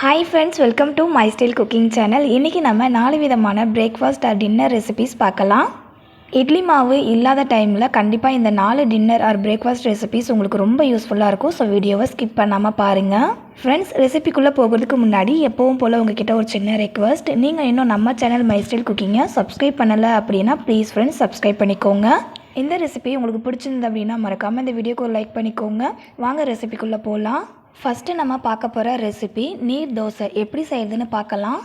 Hi friends welcome to my style cooking channel இன்றைக்கி நம்ம நாலு விதமான பிரேக்ஃபாஸ்ட் ஆர் டின்னர் ரெசிபிஸ் பார்க்கலாம். இட்லி மாவு இல்லாத டைமில் கண்டிப்பாக இந்த நாலு டின்னர் ஆர் பிரேக்ஃபாஸ்ட் ரெசிபிஸ் உங்களுக்கு ரொம்ப யூஸ்ஃபுல்லாக இருக்கும். ஸோ வீடியோவை ஸ்கிப் பண்ணாமல் பாருங்கள் ஃப்ரெண்ட்ஸ் ரெசிபிக்குள்ளே போகிறதுக்கு முன்னாடி எப்பவும் போல் உங்ககிட்ட ஒரு சின்ன ரெக்வஸ்ட் நீங்கள் இன்னும் நம்ம சேனல் மை ஸ்டைல் குக்கிங்கை சப்ஸ்கிரைப் பண்ணலை அப்படின்னா ப்ளீஸ் ஃப்ரெண்ட்ஸ் சப்ஸ்கிரைப் பண்ணிக்கோங்க. இந்த ரெசிபி உங்களுக்கு பிடிச்சிருந்தது அப்படின்னா மறக்காமல் இந்த வீடியோக்கு ஒரு லைக் பண்ணிக்கோங்க. வாங்க ரெசிபிக்குள்ளே போகலாம் ஃபஸ்ட்டு நம்ம பார்க்க போகிற ரெசிபி நீர் தோசை எப்படி செய்கிறதுன்னு பார்க்கலாம்.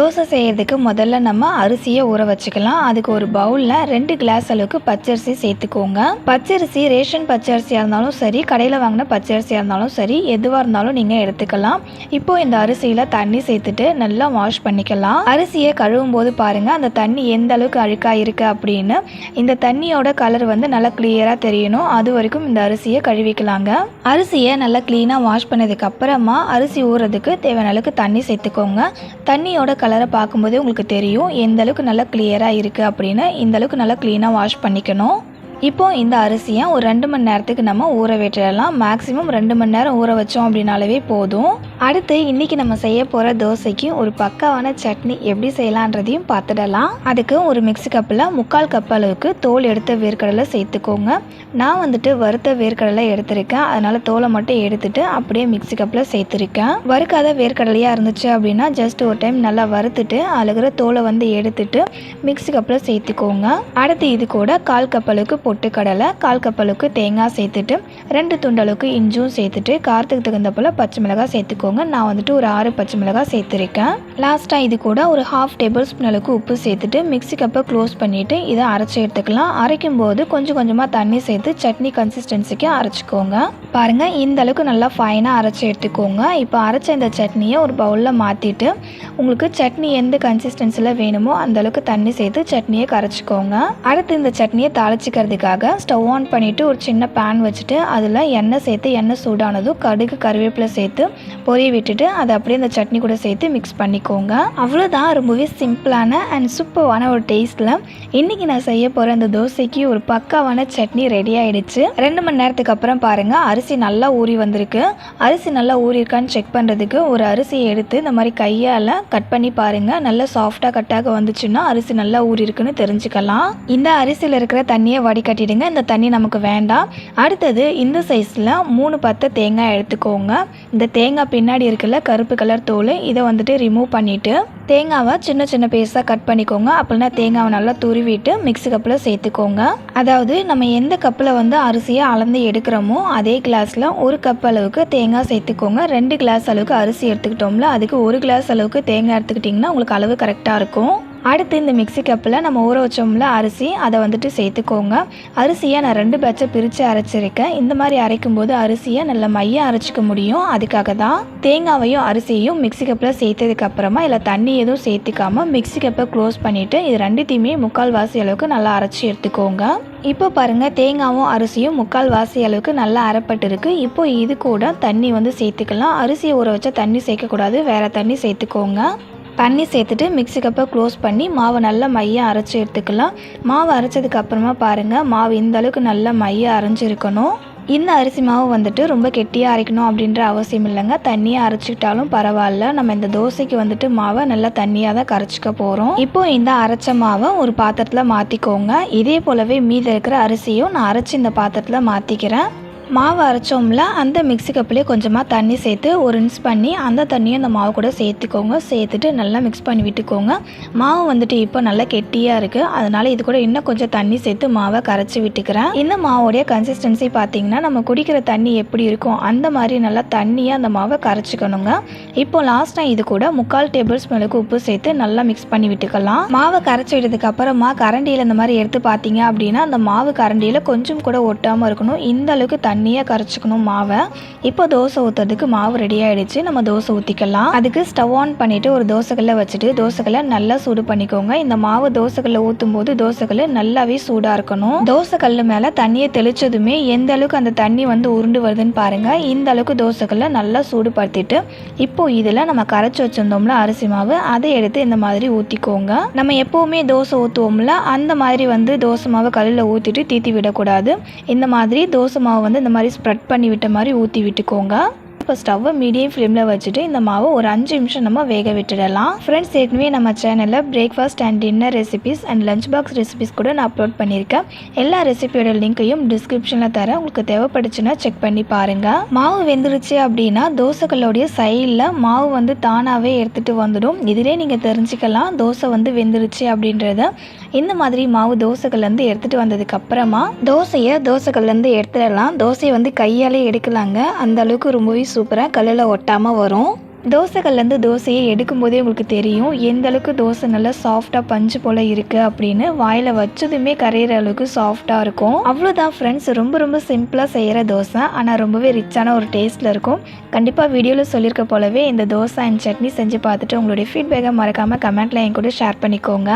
தோசை செய்யறதுக்கு முதல்ல நம்ம அரிசியை ஊற வச்சுக்கலாம். அதுக்கு ஒரு பவுலில் ரெண்டு கிளாஸ் அளவுக்கு பச்சரிசி சேர்த்துக்கோங்க. பச்சரிசி ரேஷன் பச்சரிசியாக இருந்தாலும் சரி கடையில் வாங்கின பச்சரிசியாக இருந்தாலும் சரி எதுவாக இருந்தாலும் நீங்கள் எடுத்துக்கலாம். இப்போது இந்த அரிசியில் தண்ணி சேர்த்துட்டு நல்லா வாஷ் பண்ணிக்கலாம். அரிசியை கழுவும் போது பாருங்கள் அந்த தண்ணி எந்த அளவுக்கு அழுக்காக இருக்குது அப்படின்னு. இந்த தண்ணியோட கலர் வந்து நல்லா கிளியராக தெரியணும். அது வரைக்கும் இந்த அரிசியை கழுவிக்கலாங்க. அரிசியை நல்லா க்ளீனாக வாஷ் பண்ணதுக்கு அப்புறமா அரிசி ஊறுறதுக்கு தேவையான அளவுக்கு தண்ணி சேர்த்துக்கோங்க. தண்ணியோட கலரை பார்க்கும்போதே உங்களுக்கு தெரியும் எந்த அளவுக்கு நல்லா கிளியராக இருக்குது அப்படின்னு. இந்த அளவுக்கு நல்லா க்ளீனாக வாஷ் பண்ணிக்கணும். இப்போ இந்த அரிசியை ஒரு ரெண்டு மணி நேரத்துக்கு நம்ம ஊற விட்டுடலாம் மேக்ஸிமம் ரெண்டு மணி நேரம் ஊற வச்சோம் அப்படின்னாலவே போதும். அடுத்து இன்னைக்கு நம்ம செய்ய போகிற தோசைக்கு ஒரு பக்காவான சட்னி எப்படி செய்யலான்றதையும் பார்த்துடலாம். அதுக்கு ஒரு மிக்ஸி கப்பில் முக்கால் கப் அளவுக்கு தோல் எடுத்த வேர்க்கடலை சேர்த்துக்கோங்க. நான் வந்துட்டு வறுத்த வேர்க்கடலை எடுத்திருக்கேன். அதனால் தோலை மட்டும் எடுத்துட்டு அப்படியே மிக்ஸி கப்பில் சேர்த்துருக்கேன். வறுக்காத வேர்க்கடலையாக இருந்துச்சு அப்படின்னா ஜஸ்ட் ஒரு டைம் நல்லா வறுத்துட்டு அழுகிற தோலை வந்து எடுத்துட்டு மிக்ஸி கப்பில் சேர்த்துக்கோங்க. அடுத்து இது கூட கால் கப் அளவுக்கு பொட்டுக்கடலை கால் கப்பலுக்கு தேங்காய் சேர்த்துட்டு ரெண்டு துண்டலுக்கு இஞ்சும் சேர்த்துட்டு காரத்துக்கு தகுந்த போல் பச்சை மிளகாய் சேர்த்துக்கோங்க. நான் வந்துட்டு ஒரு ஆறு பச்சை மிளகாய் சேர்த்துருக்கேன். லாஸ்ட்டாக இது கூட ஒரு ஹாஃப் டேபிள் ஸ்பூன் அளவுக்கு உப்பு சேர்த்துட்டு மிக்ஸி கப்பை க்ளோஸ் பண்ணிவிட்டு இதை அரைச்சி எடுத்துக்கலாம். அரைக்கும் போது கொஞ்சம் கொஞ்சமாக தண்ணி சேர்த்து சட்னி கன்சிஸ்டன்சிக்கு அரைச்சிக்கோங்க. பாருங்கள் இந்த அளவுக்கு நல்லா ஃபைனாக அரைச்சி எடுத்துக்கோங்க. இப்போ அரைச்ச இந்த சட்னியை ஒரு பவுலில் மாற்றிட்டு உங்களுக்கு சட்னி எந்த கன்சிஸ்டன்சியில் வேணுமோ அந்த அளவுக்கு தண்ணி சேர்த்து சட்னியை கரைச்சிக்கோங்க. அடுத்து இந்த சட்னியை இதுக்காக ஸ்டவ் ஆன் பண்ணிவிட்டு ஒரு சின்ன பேன் வச்சுட்டு அதில் எண்ணெய் சேர்த்து எண்ணெய் சூடானதும் கடுகு கருவேப்பிலை சேர்த்து பொரிய விட்டுட்டு அதை அப்படியே இந்த சட்னி கூட சேர்த்து மிக்ஸ் பண்ணிக்கோங்க. அவ்வளோதான் ரொம்பவே சிம்பிளான அண்ட் சூப்பரான ஒரு டேஸ்ட்டில் இன்றைக்கி நான் செய்ய போகிற இந்த தோசைக்கு ஒரு பக்காவான சட்னி ரெடி ஆகிடுச்சு ரெண்டு மணி நேரத்துக்கு அப்புறம் பாருங்கள் அரிசி நல்லா ஊறி வந்திருக்கு. அரிசி நல்லா ஊறியிருக்கான்னு செக் பண்ணுறதுக்கு ஒரு அரிசியை எடுத்து இந்த மாதிரி கையால் கட் பண்ணி பாருங்கள் நல்லா சாஃப்டாக கட்டாக வந்துச்சுன்னா அரிசி நல்லா ஊறி இருக்குன்னு தெரிஞ்சுக்கலாம். இந்த அரிசியில் இருக்கிற தண்ணியை வடிகட்டிடுங்க இந்த தண்ணி நமக்கு வேண்டாம். அடுத்தது இந்த சைஸில் மூணு பத்தை தேங்காய் எடுத்துக்கோங்க. இந்த தேங்காய் பின்னாடி இருக்குல்ல கருப்பு கலர் தோல் இதை வந்துட்டு ரிமூவ் பண்ணிவிட்டு தேங்காவை சின்ன சின்ன பீஸாக கட் பண்ணிக்கோங்க. அப்படின்னா தேங்காவை நல்லா துருவிட்டு மிக்ஸி கப்பில் சேர்த்துக்கோங்க. அதாவது நம்ம எந்த கப்பில் வந்து அரிசியை அளந்து எடுக்கிறோமோ அதே கிளாஸில் ஒரு கப் அளவுக்கு தேங்காய் சேர்த்துக்கோங்க. ரெண்டு கிளாஸ் அளவுக்கு அரிசி எடுத்துக்கிட்டோம்ல அதுக்கு ஒரு கிளாஸ் அளவுக்கு தேங்காய் எடுத்துக்கிட்டிங்கன்னா உங்களுக்கு அளவு கரெக்டாக இருக்கும். அடுத்து இந்த மிக்ஸி கப்பில் நம்ம ஊற வச்சோம்ல அரிசி அதை வந்துட்டு சேர்த்துக்கோங்க. அரிசியை நான் ரெண்டு பேட்சை பிரித்து அரைச்சிருக்கேன். இந்த மாதிரி அரைக்கும் போது அரிசியை நல்ல மையம் அரைச்சிக்க முடியும். அதுக்காக தான் தேங்காவையும் அரிசியையும் மிக்ஸி கப்பில் சேர்த்ததுக்கு அப்புறமா இல்லை தண்ணி எதுவும் சேர்த்துக்காம மிக்ஸி கப்பை க்ளோஸ் பண்ணிவிட்டு இது ரெண்டுத்தையுமே முக்கால் வாசி அளவுக்கு நல்லா அரைச்சி எடுத்துக்கோங்க. இப்போ பாருங்கள் தேங்காவும் அரிசியும் முக்கால் வாசி அளவுக்கு நல்லா அரைப்பட்டிருக்கு. இப்போ இது கூட தண்ணி வந்து சேர்த்துக்கலாம். அரிசியை ஊற வச்சா தண்ணி சேர்க்கக்கூடாது. வேறு தண்ணி சேர்த்துக்கோங்க. தண்ணி சேர்த்துட்டு மிக்சி கப்பை க்ளோஸ் பண்ணி மாவை நல்லா மையம் அரைச்சி எடுத்துக்கலாம். மாவு அரைச்சதுக்கு அப்புறமா பாருங்கள் மாவு இந்த அளவுக்கு நல்லா மையம் அரைஞ்சிருக்கணும். இந்த அரிசி மாவு வந்துட்டு ரொம்ப கெட்டியாக அரைக்கணும் அப்படின்ற அவசியம் இல்லைங்க. தண்ணியாக அரைச்சிக்கிட்டாலும் பரவாயில்ல. நம்ம இந்த தோசைக்கு வந்துட்டு மாவை நல்லா தண்ணியாக தான் கரைச்சிக்க போகிறோம் இப்போ இந்த அரைச்ச மாவை ஒரு பாத்திரத்தில் மாற்றிக்கோங்க இதே போலவே மீதி இருக்கிற அரிசியும் நான் அரைச்சி இந்த பாத்திரத்தில் மாற்றிக்கிறேன் மாவு அரைச்சோம்ல அந்த மிக்ஸி கப்பிலே கொஞ்சமாக தண்ணி சேர்த்து ஒரு ரின்ஸ் பண்ணி அந்த தண்ணியும் அந்த மாவு கூட சேர்த்துக்கோங்க. சேர்த்துட்டு நல்லா மிக்ஸ் பண்ணி விட்டுக்கோங்க. மாவு வந்துட்டு இப்போ நல்லா கெட்டியாக இருக்குது அதனால் இது கூட இன்னும் கொஞ்சம் தண்ணி சேர்த்து மாவை கரைச்சி விட்டுக்கிறேன். இந்த மாவோடைய கன்சிஸ்டன்சி பார்த்தீங்கன்னா நம்ம குடிக்கிற தண்ணி எப்படி இருக்கும் அந்த மாதிரி நல்லா தண்ணியாக அந்த மாவை கரைச்சிக்கணுங்க. இப்போ லாஸ்ட்டாக இது கூட முக்கால் டேபிள் ஸ்பூனுக்கு உப்பு சேர்த்து நல்லா மிக்ஸ் பண்ணி விட்டுக்கலாம். மாவை கரைச்சி விட்டதுக்கு அப்புறமா கரண்டியில் இந்த மாதிரி எடுத்து பார்த்தீங்க அப்படின்னா அந்த மாவு கரண்டியில் கொஞ்சம் கூட ஒட்டாமல் இருக்கணும். இந்த அளவுக்கு தண்ணி தண்ணியை கரைச்சிக்கணும் மாவை. இப்போ தோசை ஊற்றுறதுக்கு மாவு ரெடி ஆகிடுச்சு நம்ம தோசை ஊற்றிக்கலாம் அதுக்கு ஸ்டவ் ஆன் பண்ணிவிட்டு ஒரு தோசைக்கல்லை வச்சுட்டு தோசைக்கல்லை நல்லா சூடு பண்ணிக்கோங்க. இந்த மாவு தோசைக்கல்லை ஊற்றும் போது தோசைக்கல் நல்லாவே சூடாக இருக்கணும். தோசைக்கல் மேலே தண்ணியை தெளிச்சதுமே எந்த அளவுக்கு அந்த தண்ணி வந்து உருண்டு வருதுன்னு பாருங்கள் இந்த அளவுக்கு தோசைக்கல்லை நல்லா சூடுபடுத்திட்டு இப்போ இதில் நம்ம கரைச்சி வச்சிருந்தோம்ல அரிசி மாவு அதை எடுத்து இந்த மாதிரி ஊற்றிக்கோங்க நம்ம எப்போவுமே தோசை ஊற்றுவோம்ல அந்த மாதிரி வந்து தோசை மாவு கல்லில் ஊற்றிட்டு தீத்தி விடக்கூடாது. இந்த மாதிரி தோசை மாவு வந்து இந்த மாதிரி ஸ்ப்ரெட் பண்ணி விட்ட மாதிரி ஊற்றி விட்டுக்கோங்க. இப்போ ஸ்டவ்வை மீடியம் ஃப்ளேமில் வச்சுட்டு இந்த மாவை ஒரு அஞ்சு நிமிஷம் நம்ம வேக விட்டுடலாம். ஃப்ரெண்ட்ஸ் ஏற்கனவே நம்ம சேனலில் breakfast and dinner recipes and lunch box recipes கூட நான் அப்லோட் பண்ணியிருக்கேன். எல்லா ரெசிபியோட லிங்க்கையும் டிஸ்கிரிப்ஷனில் தரேன். உங்களுக்கு தேவைப்படுச்சுன்னா செக் பண்ணி பாருங்கள் மாவு வெந்துருச்சு அப்படின்னா தோசைகளுடைய சைடில் மாவு வந்து தானாகவே எடுத்துகிட்டு வந்துடும். இதிலே நீங்கள் தெரிஞ்சுக்கலாம். தோசை வந்து வெந்துருச்சு அப்படின்றத. இந்த மாதிரி மாவு தோசைகள்லேருந்து எடுத்துகிட்டு வந்ததுக்கு அப்புறமா தோசையை தோசைகள்லேருந்து எடுத்துடலாம். தோசையை வந்து கையாலே எடுக்கலாங்க. அந்த அளவுக்கு ரொம்பவே சூப்பராக கல்லில் ஒட்டாமல் வரும். தோசைகள்லேருந்து தோசையை எடுக்கும்போதே உங்களுக்கு தெரியும் எந்த அளவுக்கு தோசை நல்லா சாஃப்டாக பஞ்சு போல் இருக்குது அப்படின்னு. வாயில் வச்சதுமே கரையிற அளவுக்கு சாஃப்டாக இருக்கும். அவ்வளோதான் ஃப்ரெண்ட்ஸ் ரொம்ப ரொம்ப சிம்பிளாக செய்கிற தோசை. ஆனால் ரொம்பவே ரிச்சான ஒரு டேஸ்ட்டில் இருக்கும். கண்டிப்பாக வீடியோவில் சொல்லியிருக்க போலவே இந்த தோசை அண்ட் சட்னி செஞ்சு பார்த்துட்டு உங்களுடைய ஃபீட்பேக்கை மறக்காமல் கமெண்ட்டில் என் கூட ஷேர் பண்ணிக்கோங்க.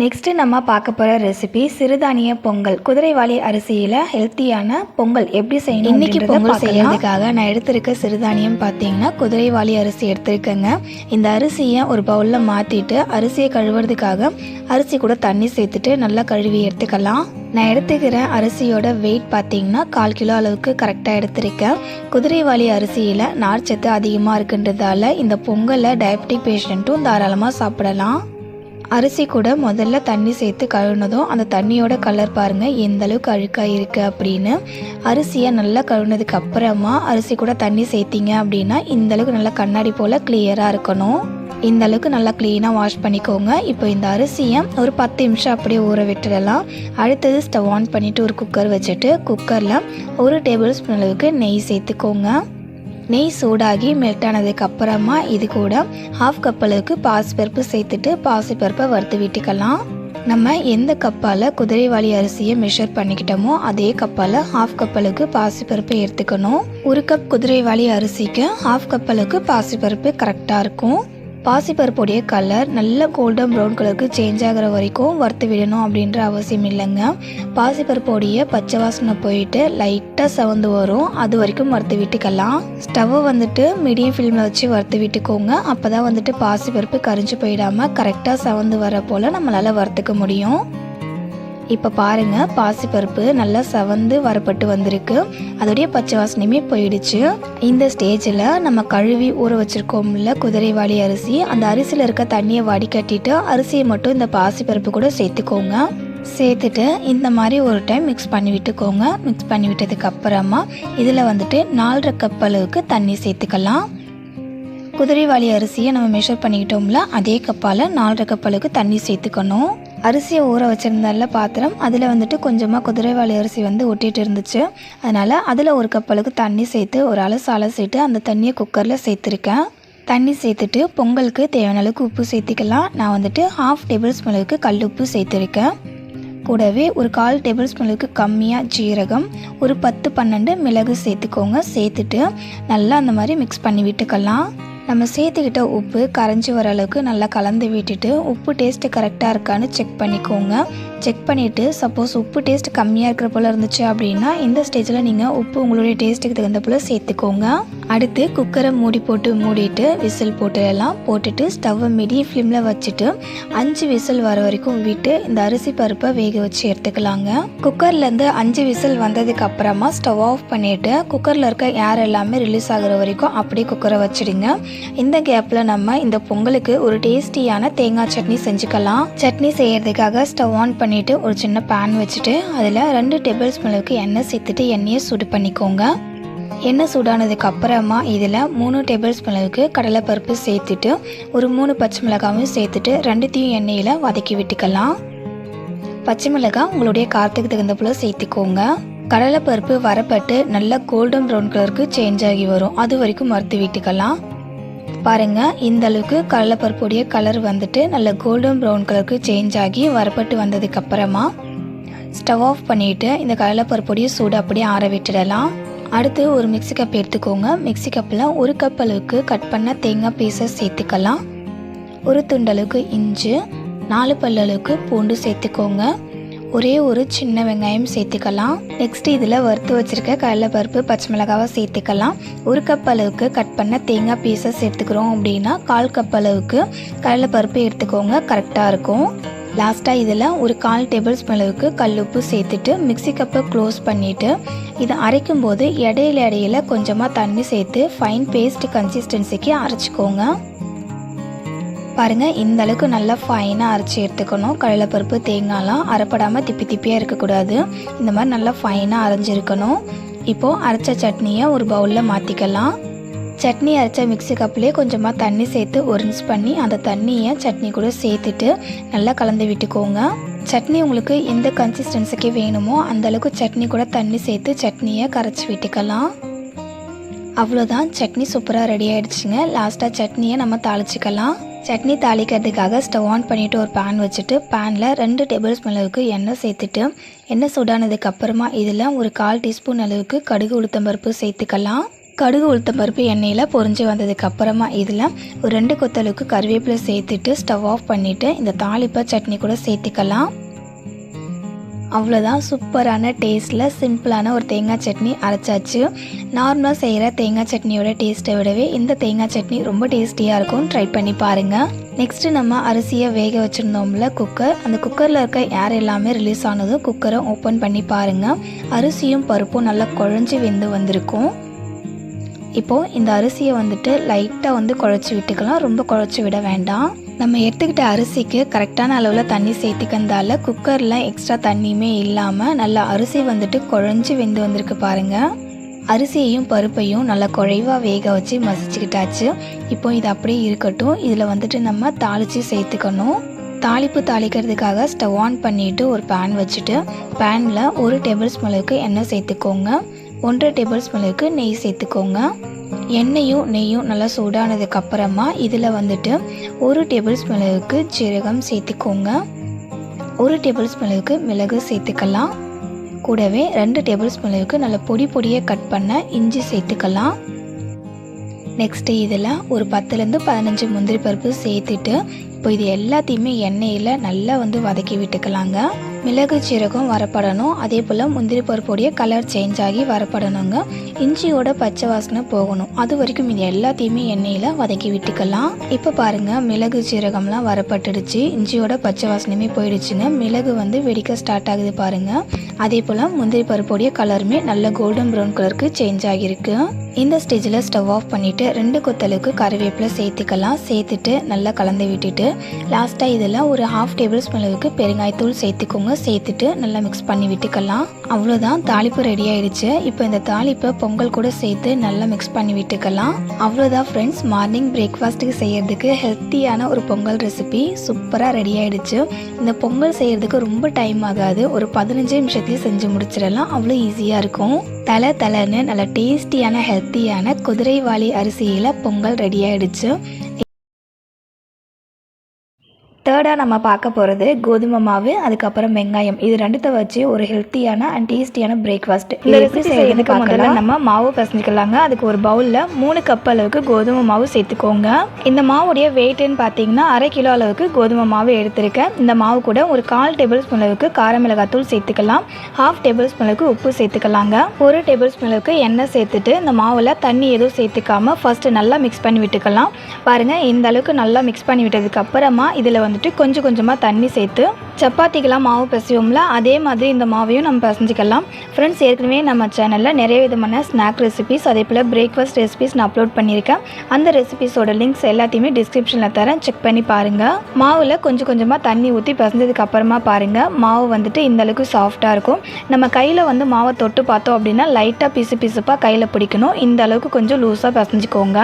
நெக்ஸ்ட்டு நம்ம பார்க்க போகிற ரெசிபி சிறுதானிய பொங்கல். குதிரைவாளி அரிசியில் ஹெல்த்தியான பொங்கல் எப்படி செய்யணும் இன்னைக்கு பொங்கல் செய்யறதுக்காக நான் எடுத்திருக்க சிறுதானியம் பார்த்தீங்கன்னா குதிரைவாளி அரிசி எடுத்திருக்கேங்க. இந்த அரிசியை ஒரு பவுலில் மாற்றிட்டு அரிசியை கழுவுறதுக்காக அரிசி கூட தண்ணி சேர்த்துட்டு நல்லா கழுவி எடுத்துக்கலாம். நான் எடுத்துக்கிற அரிசியோட வெயிட் பார்த்தீங்கன்னா கால் கிலோ அளவுக்கு கரெக்டாக எடுத்திருக்கேன். குதிரைவாளி அரிசியில் நார்ச்சத்து அதிகமாக இருக்குன்றதால இந்த பொங்கலை டயபெட்டிக் பேஷண்ட்டும் தாராளமாக சாப்பிடலாம். அரிசி கூட முதல்ல தண்ணி சேர்த்து கழுவுனதும் அந்த தண்ணியோட கலர் பாருங்கள் எந்த அளவுக்கு அழுக்காக இருக்குது அப்படின்னு. அரிசியை நல்லா கழுவுனதுக்கு அப்புறமா அரிசி கூட தண்ணி சேர்த்திங்க அப்படின்னா இந்த அளவுக்கு நல்லா கண்ணாடி போல் கிளியராக இருக்கணும். இந்த அளவுக்கு நல்லா க்ளீனாக வாஷ் பண்ணிக்கோங்க. இப்போ இந்த அரிசியை ஒரு பத்து நிமிஷம் அப்படியே ஊற விட்டுடலாம். அடுத்தது ஸ்டவ் ஆன் பண்ணிவிட்டு ஒரு குக்கர் வச்சுட்டு குக்கரில் ஒரு டேபிள் ஸ்பூன் அளவுக்கு நெய் சேர்த்துக்கோங்க. நெய் சூடாகி மெல்ட் ஆனதுக்கு அப்புறமா இது கூட ஹாஃப் கப் அளவுக்கு பாசிப்பருப்பு சேர்த்துட்டு பாசிப்பருப்பை வறுத்து விட்டுக்கலாம். நம்ம எந்த கப்பால் குதிரைவாளி அரிசியை மெஷர் பண்ணிக்கிட்டோமோ அதே கப்பால் ஹாஃப் கப் அளவுக்கு பாசிப்பருப்பு எடுத்துக்கணும். ஒரு கப் குதிரைவாளி அரிசிக்கு ஹாஃப் கப் அளவுக்கு பாசிப்பருப்பு கரெக்டாக இருக்கும். பாசிப்பருப்புடைய கலர் நல்ல கோல்டன் ப்ரௌன் கலருக்கு சேஞ்ச் ஆகிற வரைக்கும் வறுத்து விடணும் அப்படின்ற அவசியம் இல்லைங்க. பாசிப்பருப்புடைய பச்சை வாசனை போயிட்டு லைட்டாக சவந்து வரும். அது வரைக்கும் வறுத்து விட்டுக்கலாம். ஸ்டவ்வை வந்துட்டு மீடியம் ஃப்ளேமில் வச்சு வறுத்து விட்டுக்கோங்க. அப்போ தான் வந்துட்டு பாசிப்பருப்பு கரிஞ்சு போயிடாமல் கரெக்டாக சவந்து வர போல் நம்மளால் வறுத்துக்க முடியும். இப்போ பாருங்கள் பாசிப்பருப்பு நல்லா சவந்து வரப்பட்டு வந்திருக்கு. அதோடைய பச்சை வாசனையுமே போயிடுச்சு. இந்த ஸ்டேஜில் நம்ம கழுவி ஊற வச்சுருக்கோம்ல குதிரைவாளி அரிசி. அந்த அரிசியில் இருக்க தண்ணியை வடிகட்டிட்டு அரிசியை மட்டும் இந்த பாசிப்பருப்பு கூட சேர்த்துக்கோங்க. சேர்த்துட்டு இந்த மாதிரி ஒரு டைம் மிக்ஸ் பண்ணி விட்டுக்கோங்க. மிக்ஸ் பண்ணி விட்டதுக்கு அப்புறமா இதில் வந்துட்டு நாலரை கப் அளவுக்கு தண்ணி சேர்த்துக்கலாம். குதிரைவாளி அரிசியை நம்ம மெஷர் பண்ணிக்கிட்டோம்ல அதே கப்பால் நாலரை கப் அளவுக்கு தண்ணி சேர்த்துக்கணும். அரிசியை ஊற வச்சுருந்தால பாத்திரம் அதில் வந்துட்டு கொஞ்சமாக குதிரைவாளி அரிசி வந்து ஒட்டிகிட்டு இருந்துச்சு. அதனால் அதில் ஒரு கப் அளவுக்கு தண்ணி சேர்த்து ஒரு அலசு அலசிட்டு அந்த தண்ணியை குக்கரில் சேர்த்துருக்கேன். தண்ணி சேர்த்துட்டு பொங்கலுக்கு தேவையான அளவுக்கு உப்பு சேர்த்துக்கலாம். நான் வந்துட்டு ஹாஃப் டேபிள் ஸ்பூன் அளவுக்கு கல் உப்பு சேர்த்துருக்கேன். கூடவே ஒரு கால் டேபிள் ஸ்பூன் அளவுக்கு கம்மியாக ஜீரகம் ஒரு பத்து பன்னெண்டு மிளகு சேர்த்துக்கோங்க. சேர்த்துட்டு நல்லா அந்த மாதிரி மிக்ஸ் பண்ணி விட்டுக்கலாம். நம்ம சேர்த்துக்கிட்ட உப்பு கரைஞ்சி வர அளவுக்கு நல்லா கலந்து விட்டுட்டு உப்பு டேஸ்ட்டு கரெக்டாக இருக்கான்னு செக் பண்ணிக்கோங்க. செக் பண்ணிவிட்டு சப்போஸ் உப்பு டேஸ்ட் கம்மியாக இருக்கிற போல் இருந்துச்சு அப்படின்னா இந்த ஸ்டேஜில் நீங்கள் உப்பு உங்களுடைய டேஸ்ட்டுக்கு தகுந்த போல் சேர்த்துக்கோங்க. அடுத்து குக்கரை மூடி போட்டு மூடிட்டு விசில் போட்டுடலாம் போட்டுட்டு ஸ்டவ்வை மீடியம் ஃப்ளேமில் வச்சுட்டு அஞ்சு விசில் வர வரைக்கும் விட்டு இந்த அரிசி பருப்பை வேக வச்சு எடுத்துக்கலாங்க. குக்கர்லேருந்து அஞ்சு விசில் வந்ததுக்கு அப்புறமா ஸ்டவ் ஆஃப் பண்ணிவிட்டு குக்கரில் இருக்க ஏர் எல்லாமே ரிலீஸ் ஆகுற வரைக்கும் அப்படியே குக்கரை வச்சுடுங்க. இந்த கேப்பில் நம்ம இந்த பொங்கலுக்கு ஒரு டேஸ்டியான தேங்காய் சட்னி செஞ்சுக்கலாம். சட்னி செய்யறதுக்காக ஸ்டவ் ஆன் பண்ணிவிட்டு ஒரு சின்ன பேன் வச்சுட்டு அதில் ரெண்டு டேபிள் ஸ்பூனுக்கு எண்ணெய் சேர்த்துட்டு எண்ணெயை சூடு பண்ணிக்கோங்க. எண்ணெய் சூடானதுக்கு அப்புறமா இதில் மூணு டேபிள் ஸ்பூன் அளவுக்கு கடலைப்பருப்பு சேர்த்துட்டு ஒரு மூணு பச்சை மிளகாவும் சேர்த்துட்டு ரெண்டுத்தையும் எண்ணெயில் வதக்கி விட்டுக்கலாம். பச்சை மிளகாய் உங்களுடைய காரத்துக்கு தகுந்த போல் சேர்த்துக்கோங்க. கடலைப்பருப்பு வரப்பட்டு நல்லா கோல்டன் ப்ரௌன் கலருக்கு சேஞ்ச் ஆகி வரும். அது வரைக்கும் மறுத்து விட்டுக்கலாம். பாருங்க இந்த அளவுக்கு கடலைப்பருப்புடைய கலர் வந்துட்டு நல்ல கோல்டன் ப்ரௌன் கலருக்கு சேஞ்ச் ஆகி வரப்பட்டு வந்ததுக்கு அப்புறமா ஸ்டவ் ஆஃப் பண்ணிட்டு இந்த கடலைப்பருப்புடைய சூடு அப்படியே ஆற விட்டுடலாம். அடுத்து ஒரு மிக்சி கப் எடுத்துக்கோங்க. மிக்சி கப்பில் ஒரு கப் அளவுக்கு கட் பண்ண தேங்காய் பீசஸ் சேர்த்துக்கலாம். ஒரு துண்டளவுக்கு இஞ்சி நாலு பல்லளவுக்கு பூண்டு சேர்த்துக்கோங்க. ஒரே ஒரு சின்ன வெங்காயம் சேர்த்துக்கலாம். நெக்ஸ்ட் இதில் வறுத்து வச்சுருக்க கடலைப்பருப்பு பச்சை மிளகாவை சேர்த்துக்கலாம். ஒரு கப் அளவுக்கு கட் பண்ண தேங்காய் பீசஸ் எடுத்துக்கிறோம் அப்படின்னா கால் கப் அளவுக்கு கடலைப்பருப்பு எடுத்துக்கோங்க கரெக்டாக இருக்கும். லாஸ்ட்டாக இதில் ஒரு கால் டேபிள் ஸ்பூன் அளவுக்கு கல்லுப்பு சேர்த்துட்டு மிக்ஸி கப்பை க்ளோஸ் பண்ணிவிட்டு இதை அரைக்கும் போது இடையில இடையில கொஞ்சமாக தண்ணி சேர்த்து ஃபைன் பேஸ்ட் கன்சிஸ்டன்சிக்கு அரைச்சிக்கோங்க. பாருங்கள் இந்த அளவுக்கு நல்லா ஃபைனாக அரைச்சி எடுத்துக்கணும். கடலைப்பருப்பு தேங்காய்லாம் அரைப்படாமல் திப்பி திப்பியாக இருக்கக்கூடாது. இந்த மாதிரி நல்லா ஃபைனாக அரைஞ்சிருக்கணும். இப்போது அரைச்ச சட்னியை ஒரு பவுலில் மாற்றிக்கலாம் சட்னி அரைச்ச மிக்ஸி கப்லேயே கொஞ்சமாக தண்ணி சேர்த்து ஒரின்ஸ் பண்ணி அந்த தண்ணியை சட்னி கூட சேர்த்துட்டு நல்லா கலந்து விட்டுக்கோங்க. சட்னி உங்களுக்கு எந்த கன்சிஸ்டன்சிக்கு வேணுமோ அந்த அளவுக்கு சட்னி கூட தண்ணி சேர்த்து சட்னியை கரைச்சி விட்டுக்கலாம். அவ்வளோதான் சட்னி சூப்பராக ரெடி ஆகிடுச்சிங்க லாஸ்ட்டாக சட்னியை நம்ம தாளிச்சிக்கலாம். சட்னி தாளிக்கிறதுக்காக ஸ்டவ் ஆன் பண்ணிவிட்டு ஒரு பேன் வச்சுட்டு பேனில் ரெண்டு டேபிள் ஸ்பூன் அளவுக்கு எண்ணெய் சேர்த்துட்டு எண்ணெய் சூடானதுக்கு அப்புறமா இதில் ஒரு கால் டீஸ்பூன் அளவுக்கு கடுகு உளுத்தம்பருப்பு சேர்த்துக்கலாம். கடுகு உளுத்தம்பருப்பு எண்ணெயில் பொரிஞ்சு வந்ததுக்கு அப்புறமா இதில் ஒரு ரெண்டு கொத்தளவுக்கு கருவேப்பிலை சேர்த்துட்டு ஸ்டவ் ஆஃப் பண்ணிவிட்டு இந்த தாளிப்பை சட்னி கூட சேர்த்துக்கலாம். அவ்வளோதான் சூப்பரான டேஸ்ட்டில் சிம்பிளான ஒரு தேங்காய் சட்னி அரைச்சாச்சு. நார்மலாக செய்கிற தேங்காய் சட்னியோட டேஸ்ட்டை விடவே இந்த தேங்காய் சட்னி ரொம்ப டேஸ்டியாக இருக்கும். ட்ரை பண்ணி பாருங்கள் நெக்ஸ்ட்டு நம்ம அரிசியை வேக வச்சுருந்தோம்ல குக்கர் அந்த குக்கரில் இருக்க ஏர் எல்லாமே ரிலீஸ் ஆனதும் குக்கரை ஓப்பன் பண்ணி பாருங்கள் அரிசியும் பருப்பும் நல்லா குழஞ்சி வெந்து வந்திருக்கும். இப்போது இந்த அரிசியை வந்துட்டு லைட்டாக வந்து குழச்சி விட்டுக்கலாம். ரொம்ப குழச்சி விட வேண்டாம். நம்ம எடுத்துக்கிட்ட அரிசிக்கு கரெக்டான அளவில் தண்ணி சேர்த்துக்கிறதால குக்கரில் எக்ஸ்ட்ரா தண்ணியுமே இல்லாமல் நல்லா அரிசி வந்துட்டு குழஞ்சி வெந்து வந்திருக்கு பாருங்கள் அரிசியையும் பருப்பையும் நல்லா குழைவாக வேக வச்சு மசிச்சுக்கிட்டாச்சு. இப்போ இது அப்படியே இருக்கட்டும். இதில் வந்துட்டு நம்ம தாளித்து சேர்த்துக்கணும். தாளிப்பு தாளிக்கிறதுக்காக ஸ்டவ் ஆன் பண்ணிவிட்டு ஒரு பேன் வச்சுட்டு பேனில் ஒரு டேபிள் ஸ்பூன் அளவுக்கு எண்ணெய் சேர்த்துக்கோங்க. ஒன்றரை டேபிள் ஸ்பூனுக்கு நெய் சேர்த்துக்கோங்க. எண்ணெயும் நெய்யும் நல்லா சூடானதுக்கு அப்புறமா இதில் வந்துட்டு ஒரு டேபிள் ஸ்பூனுக்கு சீரகம் ஜீரகம் சேர்த்துக்கோங்க. ஒரு டேபிள் ஸ்பூனுக்கு மிளகு சேர்த்துக்கலாம். கூடவே ரெண்டு டேபிள் ஸ்பூனுக்கு நல்லா பொடி பொடியை கட் பண்ண இஞ்சி சேர்த்துக்கலாம். நெக்ஸ்ட்டு இதில் ஒரு பத்துலேருந்து பதினஞ்சு முந்திரி பருப்பு சேர்த்துட்டு இப்போ இது எல்லாத்தையுமே எண்ணெயில் நல்லா வந்து வதக்கி விட்டுக்கலாங்க. மிளகு சீரகம் வரப்படணும். அதே போல் முந்திரி பருப்புடைய கலர் சேஞ்ச் ஆகி வரப்படணுங்க. இஞ்சியோட பச்சை வாசனை போகணும். அது வரைக்கும் இது எல்லாத்தையுமே எண்ணெயில் வதக்கி விட்டுக்கலாம். இப்போ பாருங்கள் மிளகு சீரகம்லாம் வரப்பட்டுடுச்சு. இஞ்சியோட பச்சை வாசனையுமே போயிடுச்சுங்க. மிளகு வந்து வெடிக்க ஸ்டார்ட் ஆகுது பாருங்கள் அதே போல் முந்திரி பருப்புடைய கலருமே நல்ல கோல்டன் ப்ரௌன் கலருக்கு சேஞ்ச் ஆகியிருக்கு இந்த ஸ்டேஜில் ஸ்டவ் ஆஃப் பண்ணிவிட்டு ரெண்டு கொத்தலுக்கு கருவேப்பிலை சேர்த்துக்கலாம். சேர்த்துட்டு நல்லா கலந்து விட்டுட்டு லாஸ்ட்டாக இதில் ஒரு ஹாஃப் டேபிள் ஸ்பூன் அளவுக்கு பெருங்காயத்தூள் சேர்த்துக்கோங்க. சேர்த்துட்டு நல்லா மிக்ஸ் பண்ணி விட்டுக்கலாம். அவ்வளோதான் தாளிப்பு ரெடி ஆயிடுச்சு. இப்போ இந்த தாளிப்பை பொங்கல் கூட சேர்த்து நல்லா மிக்ஸ் பண்ணி விட்டுக்கலாம். அவ்வளோதான் ஃப்ரெண்ட்ஸ் மார்னிங் பிரேக்ஃபாஸ்ட்டுக்கு செய்யறதுக்கு ஹெல்த்தியான ஒரு பொங்கல் ரெசிபி சூப்பராக ரெடி ஆயிடுச்சு. இந்த பொங்கல் செய்யறதுக்கு ரொம்ப டைம் ஆகாது. ஒரு பதினஞ்சு நிமிஷத்துலேயே செஞ்சு முடிச்சிடலாம். அவ்வளோ ஈஸியாக இருக்கும். தலை தலைன்னு நல்லா டேஸ்டியான ஹெல்த்தியான குதிரைவாளி அரிசியில் பொங்கல் ரெடி ஆயிடுச்சு. தேர்டாக நம்ம பார்க்க போகிறது கோதுமை மாவு அதுக்கப்புறம் வெங்காயம். இது ரெண்டுத்தை வச்சு ஒரு ஹெல்த்தியான அண்ட் டேஸ்டியான பிரேக்ஃபாஸ்ட் இந்த ரெசிபி செய்யறதுக்கு முதல்ல நம்ம மாவு பசஞ்சிக்கலாங்க. அதுக்கு ஒரு பவுலில் மூணு கப் அளவுக்கு கோதுமை மாவு சேர்த்துக்கோங்க. இந்த மாவுடைய வெயிட்னு பார்த்தீங்கன்னா அரை கிலோ அளவுக்கு கோதுமை மாவு எடுத்திருக்கேன். இந்த மாவு கூட ஒரு கால் டேபிள் ஸ்பூன் அளவுக்கு கார மிளகாத்தூள் சேர்த்துக்கலாம். ஹாஃப் டேபிள் ஸ்பூன் அளவுக்கு உப்பு சேர்த்துக்கலாங்க. ஒரு டேபிள் ஸ்பூன் அளவுக்கு எண்ணெய் சேர்த்துட்டு இந்த மாவில் தண்ணி எதுவும் சேர்த்துக்காம ஃபர்ஸ்ட் நல்லா மிக்ஸ் பண்ணி விட்டுக்கலாம். பாருங்க இந்த அளவுக்கு நல்லா மிக்ஸ் பண்ணி விட்டதுக்கு அப்புறமா இதில் வந்துட்டு கொஞ்சம் கொஞ்சமாக தண்ணி சேர்த்து சப்பாத்திக்கெல்லாம் மாவு பிசைவோம்ல அதே மாதிரி இந்த மாவையும் நம்ம பிசைஞ்சிக்கலாம். ஃப்ரெண்ட்ஸ் ஏற்கனவே நம்ம சேனலில் நிறைய விதமான ஸ்நாக் ரெசிபிஸ் அதே போல் பிரேக்ஃபாஸ்ட் ரெசிபிஸ் நான் அப்லோட் பண்ணியிருக்கேன். அந்த ரெசிபிஸோட லிங்க்ஸ் எல்லாத்தையுமே டிஸ்கிரிப்ஷனில் தரேன். செக் பண்ணி பாருங்கள் மாவில் கொஞ்சம் கொஞ்சமாக தண்ணி ஊற்றி பிசைஞ்சதுக்கு அப்புறமா பாருங்கள் மாவு வந்துட்டு இந்த அளவுக்கு சாஃப்டாக இருக்கும். நம்ம கையில் வந்து மாவை தொட்டு பார்த்தோம் அப்படின்னா லைட்டாக பிசு பிசுப்பாக கையில் பிடிக்கணும். இந்த அளவுக்கு கொஞ்சம் லூஸாக பிசைஞ்சிக்கோங்க.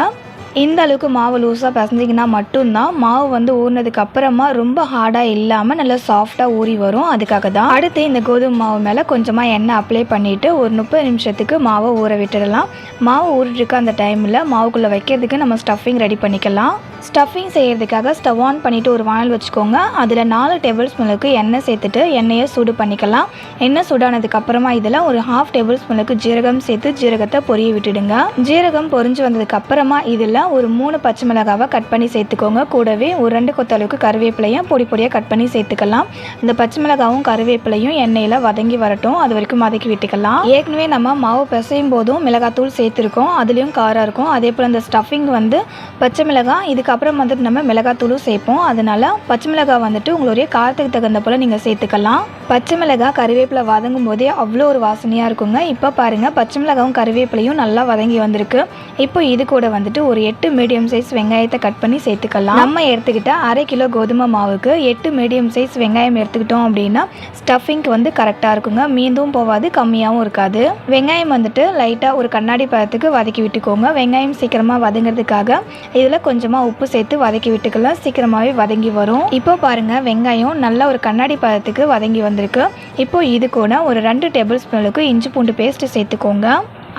இந்த அளவுக்கு மாவு லூஸாக பிசைஞ்சிங்கன்னா மட்டும்தான் மாவு வந்து ஊறினதுக்கு அப்புறமா ரொம்ப ஹார்டாக இல்லாமல் நல்லா சாஃப்டாக ஊறி வரும். அதுக்காக தான் அடுத்து இந்த கோதுமை மாவு மேலே கொஞ்சமாக எண்ணெய் அப்ளை பண்ணிவிட்டு ஒரு முப்பது நிமிஷத்துக்கு மாவை ஊற விட்டுடலாம். மாவு ஊறிட்டுருக்க அந்த டைமில் மாவுக்குள்ளே வைக்கிறதுக்கு நம்ம ஸ்டஃபிங் ரெடி பண்ணிக்கலாம். ஸ்டஃபிங் செய்கிறதுக்காக ஸ்டவ் ஆன் பண்ணிவிட்டு ஒரு வானல் வச்சுக்கோங்க. அதில் நாலு டேபிள் ஸ்பூனுக்கு எண்ணெய் சேர்த்துட்டு எண்ணெயை சூடு பண்ணிக்கலாம். எண்ணெய் சூடானதுக்கு அப்புறமா இதில் ஒரு ஹாஃப் டேபிள் ஸ்பூனுக்கு ஜீரகம் சேர்த்து ஜீரகத்தை பொரிய விட்டுடுங்க. ஜீரகம் பொரிஞ்சு வந்ததுக்கு அப்புறமா இதில் ஒரு மூணு பச்சை மிளகாவை கட் பண்ணி சேர்த்துக்கோங்க. கூடவே ஒரு ரெண்டு கொத்தளவுக்கு கருவேப்பிலையும் பொடி பொடியாக கட் பண்ணி சேர்த்துக்கலாம். இந்த பச்சை மிளகாவும் கருவேப்பிலையும் எண்ணெயில் வதங்கி வரட்டும். அது வரைக்கும் வதக்கி விட்டுக்கலாம். ஏற்கனவே நம்ம மாவு பிசையும் போதும் மிளகாத்தூள் சேர்த்துருக்கோம். அதுலேயும் காரம் இருக்கும். அதே போல் இந்த ஸ்டஃபிங் வந்து பச்சை மிளகாய் இதுக்கப்புறம் வந்துட்டு நம்ம மிளகாத்தூளும் சேர்ப்போம். அதனால பச்சை மிளகாய் வந்துட்டு உங்களுடைய காரத்துக்கு தகுந்த போல் நீங்கள் சேர்த்துக்கலாம். பச்சை மிளகாய் கருவேப்பிலை வதங்கும் போதே அவ்வளோ ஒரு வாசனையாக இருக்குங்க. இப்போ பாருங்கள் பச்சை மிளகாவும் கருவேப்பிலையும் நல்லா வதங்கி வந்திருக்கு. இப்போ இது கூட வந்துட்டு ஒரு எட்டு மீடியம் சைஸ் வெங்காயத்தை கட் பண்ணி சேர்த்துக்கலாம். நம்ம எடுத்துக்கிட்ட அரை கிலோ கோதுமை மாவுக்கு எட்டு மீடியம் சைஸ் வெங்காயம் எடுத்துக்கிட்டோம் அப்படின்னா ஸ்டஃபிங்க்கு வந்து கரெக்டாக இருக்குங்க. மீந்தும் போகாது கம்மியாகவும் இருக்காது. வெங்காயம் வந்துட்டு லைட்டாக ஒரு கண்ணாடி பழத்துக்கு வதக்கி விட்டுக்கோங்க. வெங்காயம் சீக்கிரமாக வதங்கிறதுக்காக இதில் கொஞ்சமாக உப்பு சேர்த்து வதக்கி விட்டுக்கலாம். சீக்கிரமாகவே வதங்கி வரும். இப்போ பாருங்கள் வெங்காயம் நல்ல ஒரு கண்ணாடி பழத்துக்கு வதங்கி வந்திருக்கு. இப்போ இது கூட ஒரு ரெண்டு டேபிள் ஸ்பூனுக்கு இஞ்சி பூண்டு பேஸ்ட்டு சேர்த்துக்கோங்க.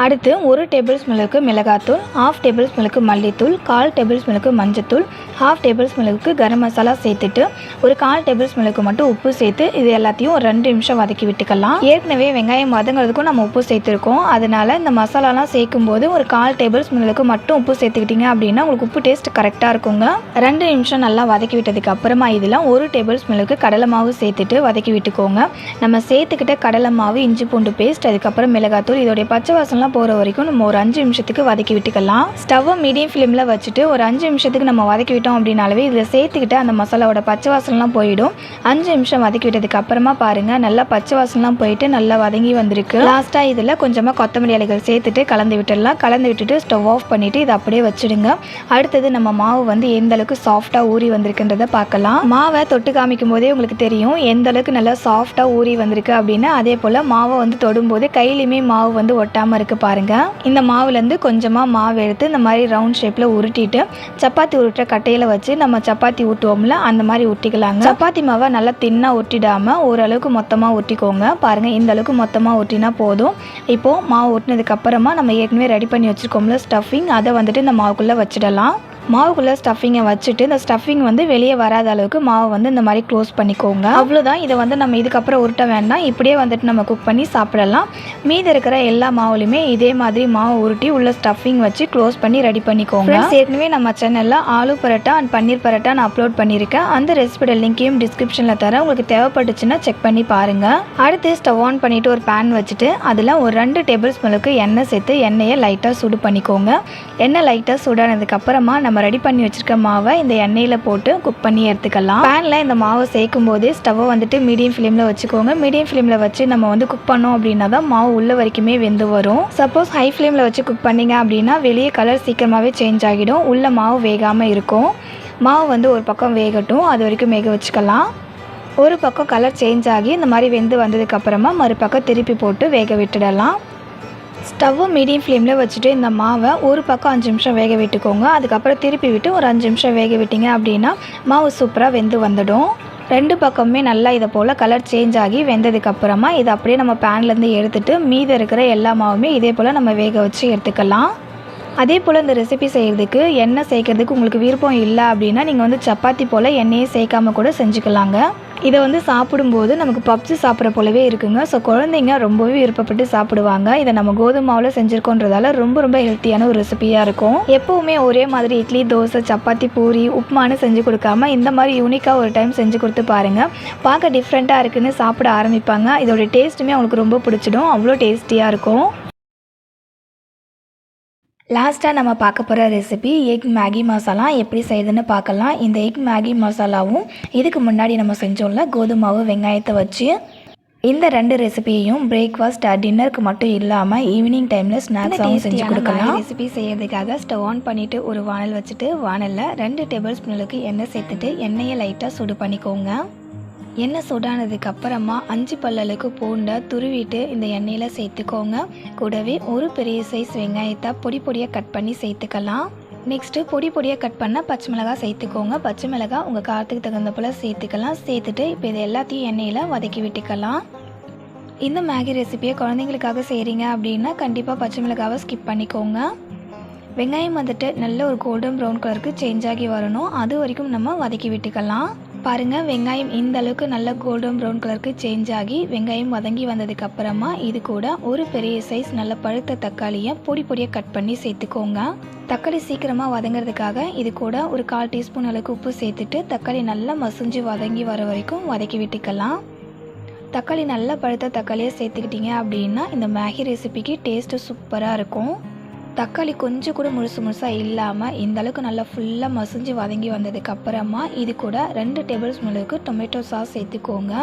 அடுத்து ஒரு டேபிள் ஸ்பூனுக்கு மிளகாத்தூள் ஹாஃப் டேபிள் ஸ்பூனுக்கு மல்லித்தூள் கால் டேபிள் ஸ்பூனுக்கு மஞ்சத்தூள் ஹாஃப் டேபிள் ஸ்பூனுக்கு கரம் மசாலா சேர்த்துட்டு ஒரு கால் டேபிள் ஸ்பூனுக்கு மட்டும் உப்பு சேர்த்து இது எல்லாத்தையும் ஒரு ரெண்டு நிமிஷம் வதக்கி விட்டுக்கலாம். ஏற்கனவே வெங்காயம் வதங்கிறதுக்கும் நம்ம உப்பு சேர்த்துருக்கோம். அதனால இந்த மசாலாலாம் சேர்க்கும் போது ஒரு கால் டேபிள் ஸ்பூனுக்கு மட்டும் உப்பு சேர்த்துக்கிட்டீங்க அப்படின்னா உங்களுக்கு உப்பு டேஸ்ட் கரெக்டாக இருக்குங்க. ரெண்டு நிமிஷம் நல்லா வதக்கி விட்டதுக்கு அப்புறமா இதில் ஒரு டேபிள் ஸ்பூனுக்கு கடலை மாவு சேர்த்துட்டு வதக்கி விட்டுக்கோங்க. நம்ம சேர்த்துக்கிட்ட கடலை மாவு இஞ்சி பூண்டு பேஸ்ட் அதுக்கப்புறம் மிளகாத்தூள் இதோடைய பச்சை வாசம்லாம் போகிற வரைக்கும் நம்ம ஒரு அஞ்சு நிமிஷத்துக்கு வதக்கி விட்டுக்கலாம். ஸ்டவ்வை மீடியம் ஃப்ளேமில் வச்சுட்டு ஒரு அஞ்சு நிமிஷத்துக்கு நம்ம வதக்கி விட்டோம் அப்படின்னாலே இதில் சேர்த்துக்கிட்டு அந்த மசாலாவோட பச்சை வாசம்லாம் போயிடும். அஞ்சு நிமிஷம் வதக்கி விட்டதுக்கு அப்புறமா பாருங்கள் நல்லா பச்சை வாசம்லாம் போயிட்டு நல்லா வதங்கி வந்திருக்கு. லாஸ்ட்டாக இதில் கொஞ்சமாக கொத்தமல்லி இலைகள் சேர்த்துட்டு கலந்து விட்டுடலாம். கலந்து விட்டுட்டு ஸ்டவ் ஆஃப் பண்ணிவிட்டு இதை அப்படியே வச்சுடுங்க. அடுத்தது நம்ம மாவு வந்து எந்த அளவுக்கு சாஃப்டாக ஊறி வந்திருக்குன்றதை பார்க்கலாம். மாவை தொட்டு காமிக்கும் போதே உங்களுக்கு தெரியும் எந்த அளவுக்கு நல்லா சாஃப்டாக ஊறி வந்திருக்கு அப்படின்னு. அதே போல் மாவை வந்து தொடும்போது கையிலையுமே மாவு வந்து ஒட்டாமல் இருக்குது பாருங்கள் இந்த மாவுலேருந்து கொஞ்சமாக மாவு எடுத்து இந்த மாதிரி ரவுண்ட் ஷேப்பில் உருட்டிட்டு சப்பாத்தி உருட்டுற கட்டையில் வச்சு நம்ம சப்பாத்தி ஊட்டுவோம்ல அந்த மாதிரி ஊட்டிக்கலாங்க. சப்பாத்தி மாவை நல்லா தின்னாக ஒட்டிடாமல் ஓரளவுக்கு மொத்தமாக ஒட்டிக்கோங்க பாருங்கள் இந்த அளவுக்கு மொத்தமாக ஒட்டினா போதும். இப்போது மாவு ஒட்டினதுக்கப்புறமா நம்ம ஏற்கனவே ரெடி பண்ணி வச்சுருக்கோம்ல ஸ்டஃபிங் அதை வந்துட்டு இந்த மாவுக்குள்ளே வச்சிடலாம். மாவுக்குள்ளே ஸ்டஃபிங்கை வச்சுட்டு இந்த ஸ்டஃபிங் வந்து வெளியே வராத அளவுக்கு மாவு வந்து இந்த மாதிரி க்ளோஸ் பண்ணிக்கோங்க. அவ்வளோதான் இதை வந்து நம்ம இதுக்கப்புறம் உருட்ட வேண்டாம். இப்படியே வந்துட்டு நம்ம குக் பண்ணி சாப்பிடலாம். மீதி இருக்கிற எல்லா மாவுலையுமே இதே மாதிரி மாவு உருட்டி உள்ள ஸ்டஃபிங் வச்சு க்ளோஸ் பண்ணி ரெடி பண்ணிக்கோங்க. ஏற்கனவே நம்ம சேனலில் ஆலு பரோட்டா அண்ட் பன்னீர் பரோட்டா நான் அப்லோட் பண்ணியிருக்கேன். அந்த ரெசிபியோட லிங்கையும் டிஸ்கிரிப்ஷனில் தரேன். உங்களுக்கு தேவைப்பட்டுச்சுன்னா செக் பண்ணி பாருங்கள் அடுத்து ஸ்டவ் ஆன் பண்ணிவிட்டு ஒரு பேன் வச்சுட்டு அதில் ஒரு ரெண்டு டேபிள் ஸ்பூனுக்கு எண்ணெய் சேர்த்து எண்ணெயை லைட்டாக சூடு பண்ணிக்கோங்க. எண்ணெய் லைட்டாக சூடானதுக்கு அப்புறமா நம்ம ரெடி பண்ணி வச்சுருக்க மாவை இந்த எண்ணெயில் போட்டு குக் பண்ணி எடுத்துக்கலாம். பேனில் இந்த மாவை சேர்க்கும் போதே ஸ்டவ்வை வந்துட்டு மீடியம் ஃப்ளேமில் வச்சுக்கோங்க. மீடியம் ஃப்ளேமில் வச்சு நம்ம வந்து குக் பண்ணோம் அப்படின்னா தான் மாவு உள்ள வரைக்குமே வெந்து வரும். சப்போஸ் ஹை ஃப்ளேமில் வச்சு குக் பண்ணிங்க அப்படின்னா வெளியே கலர் சீக்கிரமாகவே சேஞ்ச் ஆகிடும். உள்ள மாவு வேகாமல் இருக்கும். மாவு வந்து ஒரு பக்கம் வேகட்டும். அது வரைக்கும் வேக வச்சுக்கலாம். ஒரு பக்கம் கலர் சேஞ்ச் ஆகி இந்த மாதிரி வெந்து வந்ததுக்கப்புறமா மறுபக்கம் திருப்பி போட்டு வேக விட்டுடலாம். ஸ்டவ்வை மீடியம் ஃப்ளேமில் வச்சுட்டு இந்த மாவை ஒரு பக்கம் அஞ்சு நிமிஷம் வேக விட்டுக்கோங்க. அதுக்கப்புறம் திருப்பி விட்டு ஒரு அஞ்சு நிமிஷம் வேக விட்டீங்க அப்படின்னா மாவு சூப்பராக வெந்து வந்துடும். ரெண்டு பக்கமுமே நல்லா இதை போல் கலர் சேஞ்ச் ஆகி வெந்ததுக்கப்புறமா இதை அப்படியே நம்ம பேன்லேருந்து எடுத்துட்டு மீதம் இருக்கிற எல்லா மாவுமே இதே போல் நம்ம வேக வச்சு எடுத்துக்கலாம். அதே போல் இந்த ரெசிபி செய்கிறதுக்கு எண்ணெய் சேர்க்கறதுக்கு உங்களுக்கு விருப்பம் இல்லை அப்படின்னா நீங்கள் வந்து சப்பாத்தி போல் எண்ணெயே சேர்க்காம கூட செஞ்சுக்கலாங்க. இதை வந்து சாப்பிடும்போது நமக்கு பப்ஸு சாப்பிட்ற போலவே இருக்குங்க. ஸோ குழந்தைங்க ரொம்பவே விருப்பப்பட்டு சாப்பிடுவாங்க. இதை நம்ம கோதுமை மாவில் செஞ்சுருக்கோன்றதால ரொம்ப ரொம்ப ஹெல்த்தியான ஒரு ரெசிபியாக இருக்கும். எப்போவுமே ஒரே மாதிரி இட்லி தோசை சப்பாத்தி பூரி உப்புமானு செஞ்சு கொடுக்காம இந்த மாதிரி யூனிக்காக ஒரு டைம் செஞ்சு கொடுத்து பாருங்கள் பார்க்க டிஃப்ரெண்ட்டாக இருக்குதுன்னு சாப்பிட ஆரம்பிப்பாங்க. இதோட டேஸ்ட்டுமே அவங்களுக்கு ரொம்ப பிடிச்சிடும். அவ்வளோ டேஸ்டியாக இருக்கும். லாஸ்ட்டாக நம்ம பார்க்க போகிற ரெசிபி எக் மேகி மசாலா எப்படி செய்யுதுன்னு பார்க்கலாம். இந்த எக் மேகி மசாலாவும் இதுக்கு முன்னாடி நம்ம செஞ்சோம்ல கோதுமை மாவு வெங்காயத்தை வச்சு. இந்த ரெண்டு ரெசிபியையும் பிரேக்ஃபாஸ்ட் டின்னருக்கு மட்டும் இல்லாமல் ஈவினிங் டைமில் ஸ்நாக்ஸாகவும் செஞ்சு கொடுக்கலாம். ரெசிபி செய்யறதுக்காக ஸ்டவ் ஆன் பண்ணிவிட்டு ஒரு வானல் வச்சுட்டு வானலில் ரெண்டு டேபிள் ஸ்பூனுக்கு எண்ணெய் சேர்த்துட்டு எண்ணெயை லைட்டாக சுடு பண்ணிக்கோங்க. எண்ணெய் சூடானதுக்கு அப்புறமா அஞ்சு பல்லலுக்கு பூண்டை துருவிட்டு இந்த எண்ணெயில் சேர்த்துக்கோங்க. கூடவே ஒரு பெரிய சைஸ் வெங்காயத்தை பொடி பொடியாக கட் பண்ணி சேர்த்துக்கலாம். நெக்ஸ்ட்டு பொடி பொடியாக கட் பண்ண பச்சை மிளகாய் சேர்த்துக்கோங்க. பச்சை மிளகாய் உங்கள் காரத்துக்கு தகுந்த போல் சேர்த்துக்கலாம். சேர்த்துட்டு இப்போ இது எல்லாத்தையும் எண்ணெயில் வதக்கி விட்டுக்கலாம். இந்த மேகி ரெசிபியை குழந்தைங்களுக்காக செய்கிறீங்க அப்படின்னா கண்டிப்பாக பச்சை மிளகாவை ஸ்கிப் பண்ணிக்கோங்க. வெங்காயம் வந்துட்டு நல்ல ஒரு கோல்டன் ப்ரௌன் கலருக்கு சேஞ்ச் ஆகி வரணும். அது வரைக்கும் நம்ம வதக்கி விட்டுக்கலாம். பாருங்கள் வெங்காயம் இந்த அளவுக்கு நல்ல கோல்டன் ப்ரௌன் கலருக்கு சேஞ்ச் ஆகி வெங்காயம் வதங்கி வந்ததுக்கு அப்புறமா இது கூட ஒரு பெரிய சைஸ் நல்ல பழுத்த தக்காளியை பொடி பொடியாக கட் பண்ணி சேர்த்துக்கோங்க. தக்காளி சீக்கிரமாக வதங்கிறதுக்காக இது கூட ஒரு கால் டீஸ்பூன் அளவுக்கு உப்பு சேர்த்துட்டு தக்காளி நல்லா மசிஞ்சு வதங்கி வர வரைக்கும் வதக்கி விட்டுக்கலாம். தக்காளி நல்லா பழுத்த தக்காளியை சேர்த்துக்கிட்டீங்க அப்படின்னா இந்த மேகி ரெசிபிக்கு டேஸ்ட்டு சூப்பராக இருக்கும். தக்காளி கொஞ்சம் கூட முழுசு முழுசாக இல்லாமல் இந்த அளவுக்கு நல்லா ஃபுல்லாக மசிஞ்சு வதங்கி வந்ததுக்கு அப்புறமா இது கூட ரெண்டு டேபிள் ஸ்பூனுக்கு டொமேட்டோ சாஸ் சேர்த்துக்கோங்க.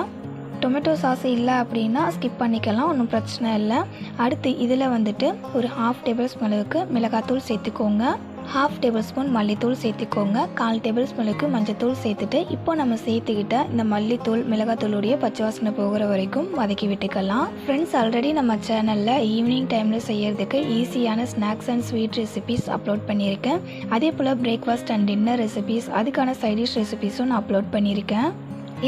டொமேட்டோ சாஸ் இல்லை அப்படின்னா ஸ்கிப் பண்ணிக்கலாம் ஒன்றும் பிரச்சனை இல்லை. அடுத்து இதில் வந்துட்டு ஒரு ஹாஃப் டேபிள் ஸ்பூன் அளவுக்கு மிளகாத்தூள் சேர்த்துக்கோங்க. ஹாஃப் டேபிள் ஸ்பூன் மல்லித்தூள் சேர்த்துக்கோங்க. கால் டேபிள் ஸ்பூனுக்கு மஞ்சத்தூள் சேர்த்துட்டு இப்போ நம்ம சேர்த்துக்கிட்ட இந்த மல்லித்தூள் மிளகாத்தூளுடைய பச்சை வாசனை போகிற வரைக்கும் வதக்கி விட்டுக்கலாம். ஃப்ரெண்ட்ஸ் ஆல்ரெடி நம்ம சேனலில் ஈவினிங் டைமில் செய்யறதுக்கு ஈஸியான snacks and sweet recipes upload பண்ணியிருக்கேன். அதே போல் பிரேக்ஃபாஸ்ட் அண்ட் டின்னர் ரெசிபிஸ் அதுக்கான சைடிஷ் ரெசிபிஸும் நான் அப்லோட் பண்ணியிருக்கேன்.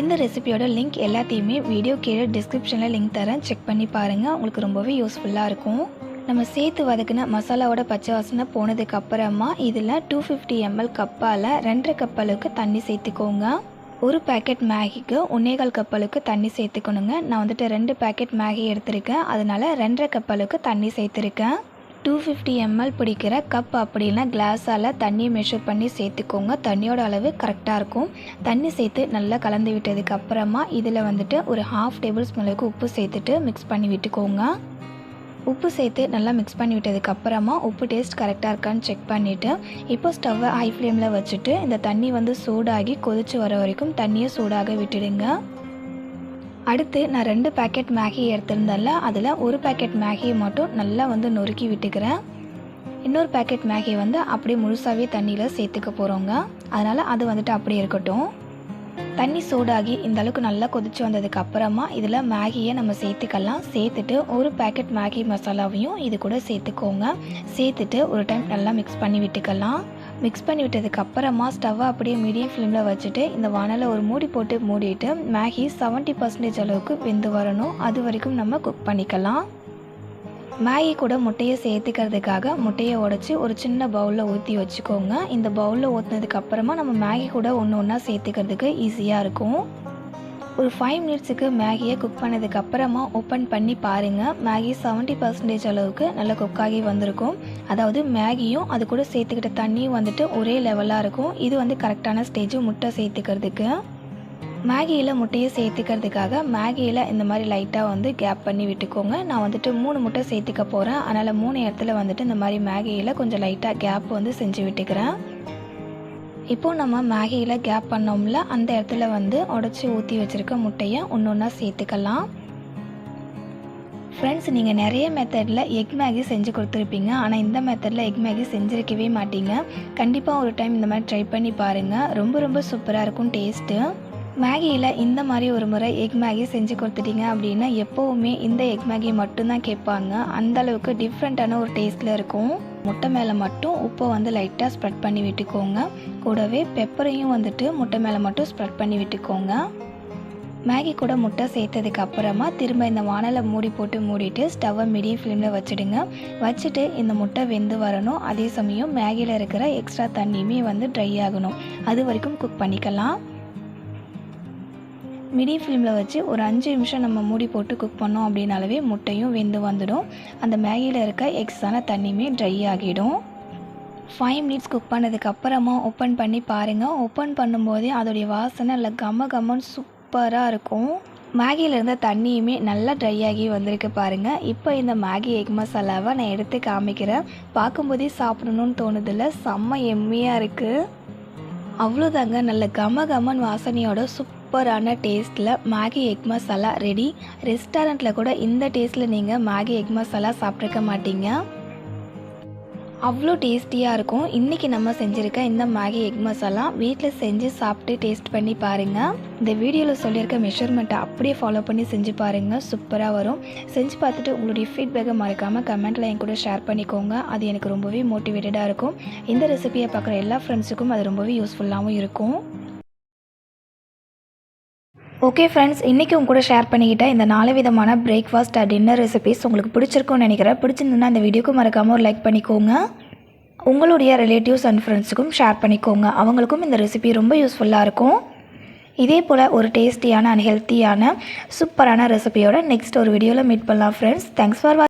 இந்த ரெசிபியோட லிங்க் எல்லாத்தையுமே வீடியோ கீழே டிஸ்கிரிப்ஷனில் லிங்க் தரேன். செக் பண்ணி பாருங்கள் உங்களுக்கு ரொம்பவே யூஸ்ஃபுல்லாக இருக்கும். நம்ம சேர்த்து வதக்கின மசாலாவோட பச்சை வாசனை போனதுக்கு அப்புறமா இதில் டூ ஃபிஃப்டி எம்எல் கப்பால் ரெண்டரை கப் அளவுக்கு தண்ணி சேர்த்துக்கோங்க. ஒரு பேக்கெட் மேகிக்கு ஒன்னேகால் கப் அளவுக்கு தண்ணி சேர்த்துக்கணுங்க. நான் வந்துட்டு ரெண்டு பேக்கெட் மேகி எடுத்திருக்கேன். அதனால் ரெண்டரை கப் அளவுக்கு தண்ணி சேர்த்துருக்கேன். டூ ஃபிஃப்டி எம்எல் பிடிக்கிற கப் அப்படின்னா கிளாஸால் தண்ணியை மெஷர் பண்ணி சேர்த்துக்கோங்க. தண்ணியோட அளவு கரெக்டாக இருக்கும். தண்ணி சேர்த்து நல்லா கலந்து விட்டதுக்கு அப்புறமா இதில் வந்துட்டு ஒரு ஹாஃப் டேபிள் ஸ்பூன் அளவுக்கு உப்பு சேர்த்துட்டு மிக்ஸ் பண்ணி விட்டுக்கோங்க. உப்பு சேர்த்து நல்லா மிக்ஸ் பண்ணி விட்டதுக்கு அப்புறமா உப்பு டேஸ்ட் கரெக்டாக இருக்கான்னு செக் பண்ணிவிட்டு இப்போ ஸ்டவ்வை ஹை ஃப்ளேமில் வச்சுட்டு இந்த தண்ணி வந்து சூடாகி கொதிச்சு வர வரைக்கும் தண்ணியை சூடாக விட்டுடுங்க. அடுத்து நான் ரெண்டு பேக்கெட் மேகி எடுத்திருந்தேன்ல அதில் ஒரு பேக்கெட் மேகியை மட்டும் நல்லா வந்து நொறுக்கி விட்டுக்கிறேன். இன்னொரு பேக்கெட் மேகியை வந்து அப்படியே முழுசாகவே தண்ணியில் சேர்த்துக்க போகிறோங்க அதனால் அது வந்துட்டு அப்படியே இருக்கட்டும். தண்ணி சூடாகி இந்த அளவுக்கு நல்லா கொதிச்சு வந்ததுக்கு அப்புறமா இதில் மேகியை நம்ம சேர்த்துக்கலாம். சேர்த்துட்டு ஒரு பேக்கெட் மேகி மசாலாவையும் இது கூட சேர்த்துக்கோங்க. சேர்த்துட்டு ஒரு டைம் நல்லா மிக்ஸ் பண்ணி விட்டுக்கலாம். மிக்ஸ் பண்ணி விட்டதுக்கு அப்புறமா ஸ்டவ்வை அப்படியே மீடியம் ஃப்ளேமில் வச்சுட்டு இந்த வானலை ஒரு மூடி போட்டு மூடிட்டு மேகி செவன்ட்டி பர்சன்டேஜ் அளவுக்கு வெந்து வரணும். அது வரைக்கும் நம்ம குக் பண்ணிக்கலாம். மேகி கூட முட்டையை சேர்த்துக்கிறதுக்காக முட்டையை உடச்சி ஒரு சின்ன பவுலில் ஊற்றி வச்சுக்கோங்க. இந்த பவுலில் ஊற்றினதுக்கு அப்புறமா நம்ம மேகி கூட ஒன்று ஒன்றா சேர்த்துக்கிறதுக்கு ஈஸியாக இருக்கும். ஒரு ஃபைவ் மினிட்ஸுக்கு மேகியை குக் பண்ணதுக்கு அப்புறமா ஓப்பன் பண்ணி பாருங்கள் மேகி செவன்ட்டி பர்சன்டேஜ் அளவுக்கு நல்லா குக் ஆகி வந்திருக்கும். அதாவது மேகியும் அது கூட சேர்த்துக்கிட்ட தண்ணியும் வந்துட்டு ஒரே லெவலாக இருக்கும். இது வந்து கரெக்டான ஸ்டேஜ் முட்டை சேர்த்துக்கிறதுக்கு. மேகியில் முட்டையை சேர்த்துக்கிறதுக்காக மேகியில் இந்த மாதிரி லைட்டாக வந்து கேப் பண்ணி விட்டுக்கோங்க. நான் வந்துட்டு மூணு முட்டை சேர்த்துக்க போகிறேன் அதனால் மூணு இடத்துல வந்துட்டு இந்த மாதிரி மேகியில் கொஞ்சம் லைட்டாக கேப் வந்து செஞ்சு விட்டுக்கிறேன். இப்போது நம்ம மேகியில் கேப் பண்ணோம்ல அந்த இடத்துல வந்து உடச்சி ஊற்றி வச்சுருக்க முட்டையை ஒன்று ஒன்றா சேர்த்துக்கலாம். ஃப்ரெண்ட்ஸ் நீங்கள் நிறைய மெத்தடில் எக் மேகி செஞ்சு கொடுத்துருப்பீங்க. ஆனால் இந்த மெத்தடில் எக் மேகி செஞ்சுருக்கவே மாட்டீங்க. கண்டிப்பாக ஒரு டைம் இந்த மாதிரி ட்ரை பண்ணி பாருங்கள் ரொம்ப ரொம்ப சூப்பராக இருக்கும் டேஸ்ட்டு மேகியில் இந்த மாதிரி ஒரு முறை எக் மேகி செஞ்சு கொடுத்துட்டீங்க அப்படின்னா எப்போவுமே இந்த எக் மேகி மட்டும்தான் கேட்பாங்க. அந்தளவுக்கு டிஃப்ரெண்ட்டான ஒரு டேஸ்ட்டில் இருக்கும். முட்டை மேலே மட்டும் உப்பை வந்து லைட்டாக ஸ்ப்ரெட் பண்ணி விட்டுக்கோங்க. கூடவே பெப்பரையும் வந்துட்டு முட்டை மேலே மட்டும் ஸ்ப்ரெட் பண்ணி விட்டுக்கோங்க. மேகி கூட முட்டை சேர்த்ததுக்கு அப்புறமா திரும்ப இந்த வானலை மூடி போட்டு மூடிட்டு ஸ்டவ்வை மீடியம் ஃப்ளேமில் வச்சுடுங்க. வச்சுட்டு இந்த முட்டை வெந்து வரணும். அதே சமயம் மேகியில் இருக்கிற எக்ஸ்ட்ரா தண்ணியுமே வந்து ட்ரை ஆகணும். அது வரைக்கும் குக் பண்ணிக்கலாம். மீடியம் ஃப்ளேமில் வச்சு ஒரு அஞ்சு நிமிஷம் நம்ம மூடி போட்டு குக் பண்ணோம் அப்படின்னாலவே முட்டையும் வெந்து வந்துடும். அந்த மேகியில் இருக்க எக்ஸான தண்ணியுமே ட்ரை ஆகிடும். ஃபைவ் மினிட்ஸ் குக் பண்ணதுக்கப்புறமா ஓப்பன் பண்ணி பாருங்கள் ஓப்பன் பண்ணும்போதே அதோடைய வாசனை இல்லை கம்ம கம்மன்னு சூப்பராக இருக்கும். மேகியில் இருந்த தண்ணியுமே நல்லா ட்ரை ஆகி வந்திருக்கு பாருங்கள் இப்போ இந்த மேகி எக் மசாலாவை நான் எடுத்து காமிக்கிறேன். பார்க்கும்போதே சாப்பிடணும்னு தோணுதில்ல. செம்ம எம்மையாக இருக்குது அவ்வளோதாங்க நல்ல கம கமன் வாசனையோட சூப்பரான டேஸ்ட்டில் மேகி எக் மசாலா ரெடி. ரெஸ்டாரண்ட்டில் கூட இந்த டேஸ்ட்டில் நீங்கள் மேகி எக் மசாலா சாப்பிட்ருக்க மாட்டீங்க. அவ்வளோ டேஸ்டியாக இருக்கும். இன்றைக்கி நம்ம செஞ்சுருக்க இந்த மேகி எக் மசாலா வீட்டில் செஞ்சு சாப்பிட்டு டேஸ்ட் பண்ணி பாருங்கள் இந்த வீடியோவில் சொல்லியிருக்க மெஷர்மெண்ட்டை அப்படியே ஃபாலோ பண்ணி செஞ்சு பாருங்கள் சூப்பராக வரும். செஞ்சு பார்த்துட்டு உங்களுடைய ஃபீட்பேக்கை மறக்காமல் கமெண்ட்டில் என் கூட ஷேர் பண்ணிக்கோங்க. அது எனக்கு ரொம்பவே மோட்டிவேட்டடாக இருக்கும். இந்த ரெசிபியை பார்க்குற எல்லா ஃப்ரெண்ட்ஸுக்கும் அது ரொம்பவே யூஸ்ஃபுல்லாகவும் இருக்கும். ஓகே ஃப்ரெண்ட்ஸ் இன்றைக்கி உங்க கூட ஷேர் பண்ணிக்கிட்ட இந்த நாலு விதமான பிரேக்ஃபாஸ்ட் டின்னர் ரெசிபிஸ் உங்களுக்கு பிடிச்சிருக்கும்னு நினைக்கிறேன். பிடிச்சிருந்ததுன்னா இந்த வீடியோக்கு மறக்காமல் ஒரு லைக் பண்ணிக்கோங்க. உங்களுடைய ரிலேட்டிவ்ஸ் அண்ட் ஃப்ரெண்ட்ஸுக்கும் ஷேர் பண்ணிக்கோங்க. அவங்களுக்கும் இந்த ரெசிபி ரொம்ப யூஸ்ஃபுல்லாக இருக்கும். இதே போல் ஒரு டேஸ்டியான அண்ட் ஹெல்த்தியான சூப்பரான ரெசிபியோட நெக்ஸ்ட் ஒரு வீடியோவில் மீட் பண்ணலாம் ஃப்ரெண்ட்ஸ் தேங்க்ஸ் ஃபார்